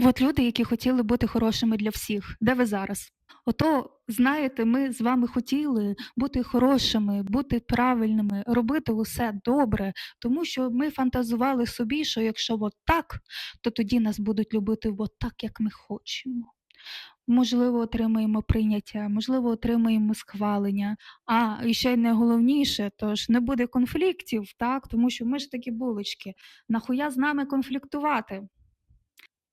От люди, які хотіли бути хорошими для всіх, де ви зараз? Ото, знаєте, ми з вами хотіли бути хорошими, бути правильними, робити усе добре, тому що ми фантазували собі, що якщо от так, то тоді нас будуть любити от так, як ми хочемо. Можливо, отримаємо прийняття, можливо, отримаємо схвалення. А і ще найголовніше, то ж не буде конфліктів, так, тому що ми ж такі булочки. Нахуя з нами конфліктувати?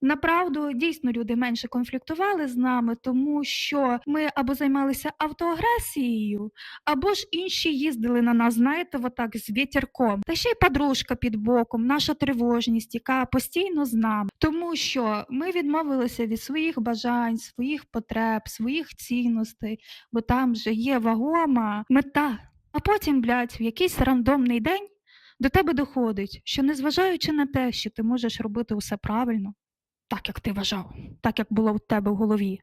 Направду, дійсно, люди менше конфліктували з нами, тому що ми або займалися автоагресією, або ж інші їздили на нас, знаєте, отак з вітерком. Та ще й подружка під боком, наша тривожність, яка постійно з нами. Тому що ми відмовилися від своїх бажань, своїх потреб, своїх цінностей, бо там же є вагома мета. А потім, блядь, в якийсь рандомний день до тебе доходить, що незважаючи на те, що ти можеш робити усе правильно, так, як ти вважав, так, як було в тебе в голові,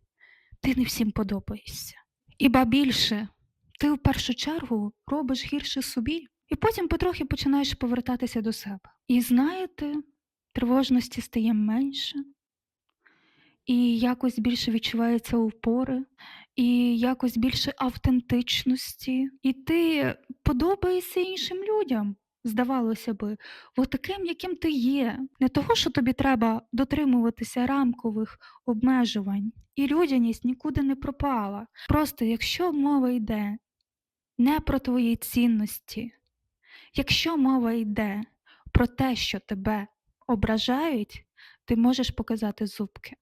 ти не всім подобаєшся. І ба більше, ти в першу чергу робиш гірше собі, і потім потрохи починаєш повертатися до себе. І знаєте, тривожності стає менше, і якось більше відчувається опори, і якось більше автентичності, і ти подобаєшся іншим людям. Здавалося би, от таким, яким ти є, не того, що тобі треба дотримуватися рамкових обмежувань, і людяність нікуди не пропала. Просто якщо мова йде не про твої цінності, якщо мова йде про те, що тебе ображають, ти можеш показати зубки.